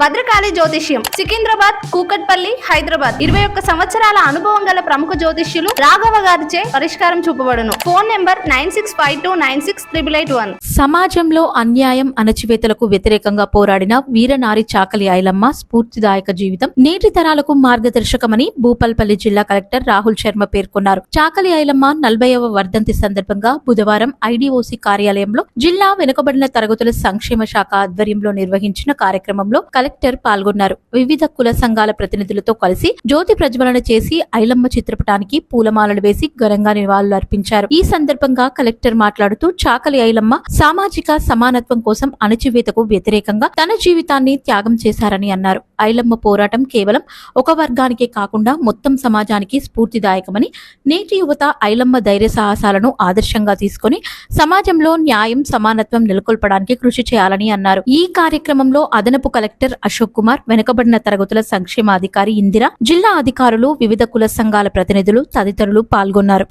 భద్రకాళి జ్యోతిష్యం సికింద్రాబాద్ కూకట్పల్లి హైదరాబాద్. ఇరవై ఒక్క సంవత్సరాల అనుభవం గల ప్రముఖ జ్యోతిష్యులు రాఘవ గారిచే పరిష్కారం చూపబడును. Phone number nine six five two nine six triple eight one. సమాజంలో అన్యాయం అణచివేతలకు వ్యతిరేకంగా పోరాడిన వీరనారి చాకలి ఐలమ్మ స్ఫూర్తిదాయక జీవితం. నేటి తరాలకు మార్గదర్శకమని భూపాల్పల్లి జిల్లా కలెక్టర్ రాహుల్ శర్మ పేర్కొన్నారు. చాకలి ఐలమ్మ నలభైవ వర్ధంతి సందర్భంగా బుధవారం ఐడీఓసీ కార్యాలయంలో జిల్లా వెనుకబడిన తరగతుల సంక్షేమ శాఖ ఆధ్వర్యంలో నిర్వహించిన కార్యక్రమంలో కలెక్టర్ పాల్గొన్నారు. వివిధ కుల సంఘాల ప్రతినిధులతో కలిసి జ్యోతి ప్రజ్వలన చేసి ఐలమ్మ చిత్రపటానికి పూలమాలలు వేసి ఘనంగా నివాళులు అర్పించారు. ఈ సందర్భంగా కలెక్టర్ మాట్లాడుతూ చాకలి ఐలమ్మ సామాజిక సమానత్వం కోసం అణచివేతకు వ్యతిరేకంగా తన జీవితాన్ని త్యాగం చేశారని అన్నారు. ఐలమ్మ పోరాటం కేవలం ఒక వర్గానికే కాకుండా మొత్తం సమాజానికి స్ఫూర్తిదాయకమని నేటి యువత ఐలమ్మ ధైర్య సాహసాలను ఆదర్శంగా తీసుకొని సమాజంలో న్యాయం సమానత్వం నెలకొల్పడానికి కృషి చేయాలని అన్నారు. ఈ కార్యక్రమంలో అదనపు కలెక్టర్ అశోక్ కుమార్ వెనుకబడిన తరగతుల సంక్షేమాధికారి ఇందిర జిల్లా అధికారులు వివిధ కుల సంఘాల ప్రతినిధులు తదితరులు పాల్గొన్నారు.